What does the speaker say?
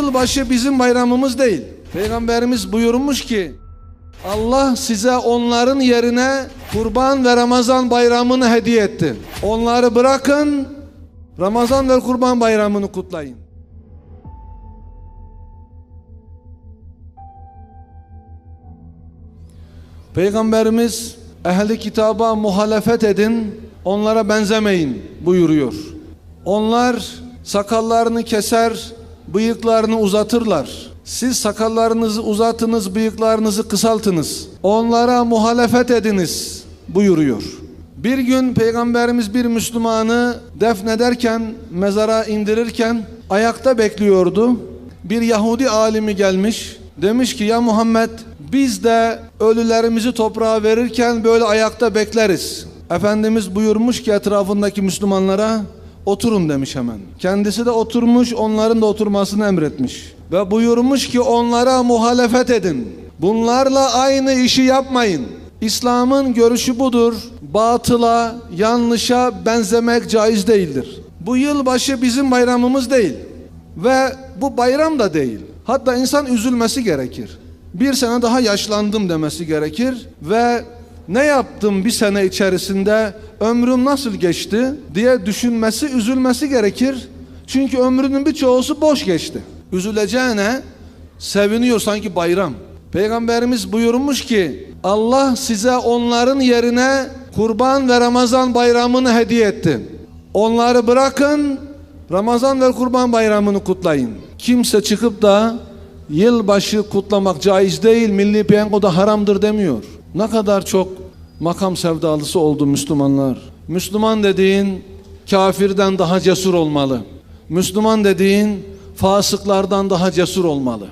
yılbaşı bizim bayramımız değil. Peygamberimiz buyurmuş ki Allah size onların yerine kurban ve Ramazan bayramını hediye etti. Onları bırakın Ramazan ve kurban bayramını kutlayın. Peygamberimiz ehli kitaba muhalefet edin, onlara benzemeyin buyuruyor. Onlar sakallarını keser, bıyıklarını uzatırlar. Siz sakallarınızı uzatınız, bıyıklarınızı kısaltınız. Onlara muhalefet ediniz buyuruyor. Bir gün Peygamberimiz bir Müslümanı defnederken, mezara indirirken ayakta bekliyordu. Bir Yahudi alimi gelmiş. Demiş ki ya Muhammed biz de ölülerimizi toprağa verirken böyle ayakta bekleriz. Efendimiz buyurmuş ki etrafındaki Müslümanlara oturun demiş hemen. Kendisi de oturmuş onların da oturmasını emretmiş. Ve buyurmuş ki onlara muhalefet edin. Bunlarla aynı işi yapmayın. İslam'ın görüşü budur. Batıla, yanlışa benzemek caiz değildir. Bu yılbaşı bizim bayramımız değil. Ve bu bayram da değil. Hatta insan üzülmesi gerekir. Bir sene daha yaşlandım demesi gerekir ve ne yaptım bir sene içerisinde ömrüm nasıl geçti diye düşünmesi, üzülmesi gerekir. Çünkü ömrünün birçoğusu boş geçti. Üzüleceğine seviniyor sanki bayram. Peygamberimiz buyurmuş ki Allah size onların yerine kurban ve Ramazan bayramını hediye etti. Onları bırakın Ramazan ve kurban bayramını kutlayın. Kimse çıkıp da yılbaşı kutlamak caiz değil, milli piyango da haramdır demiyor. Ne kadar çok makam sevdalısı oldu Müslümanlar. Müslüman dediğin kafirden daha cesur olmalı. Müslüman dediğin fasıklardan daha cesur olmalı.